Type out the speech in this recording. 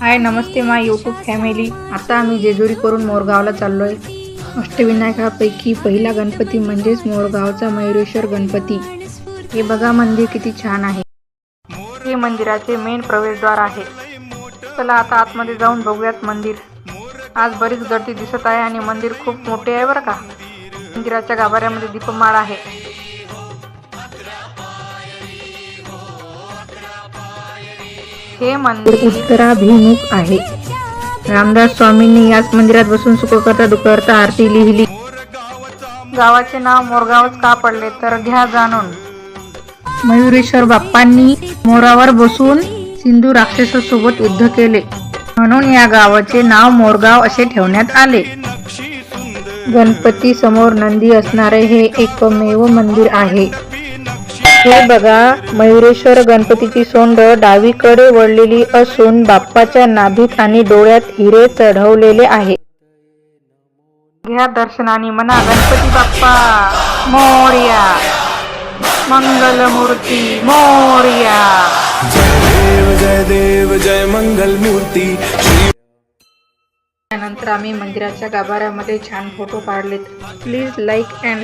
हाय नमस्ते माय YouTube family आता आम्ही जेजुरी करून मोरगावला चाललो आहे अष्टविनायकापैकी पहिला गणपती म्हणजेच मोरगावचा मयुरेश्वर गणपती. हे बघा मंदिर किती छान आहे. हे मंदिराचे मेन प्रवेशद्वार आहे. चला आता आतमध्ये जाऊन बघूयात मंदिर. आज बरीच गर्दी दिसत आहे आणि मंदिर खूप मोठे आहे बरं का. मंदिराच्या गाभाऱ्यामध्ये दीपमाळ आहे. हे मंदिर उत्तराभिमुख आहे. रामदास स्वामींनी याच मंदिरात बसून सुखकर्ता दुखकर्ता आरती लिहिली. गावाचे नाव मोरगावच का पडले तर घ्या जाणून. मयुरेश्वर बाप्पांनी मोरावर बसून सिंधू राक्षसासोबत युद्ध केले. म्हणून या गावाचे नाव मोरगाव असे ठेवण्यात आले. गणपती समोर नंदी असणारे हे एकमेव मंदिर आहे. हे बघा मयुरेश्वर गणपतीची सोंड डावीकडे वळलेली असून बाप्पाच्या नाभीत आणि डोळ्यात हिरे चढवलेले आहे. घ्या दर्शनाने म्हणा गणपती बाप्पा मोर्या. मंगलमूर्ती मोर्या. जय देव जय देव जय मंगल मूर्ती श्री त्यानंतर आम्ही मंदिराच्या गाभाऱ्यामध्ये छान फोटो काढलेत. Please like and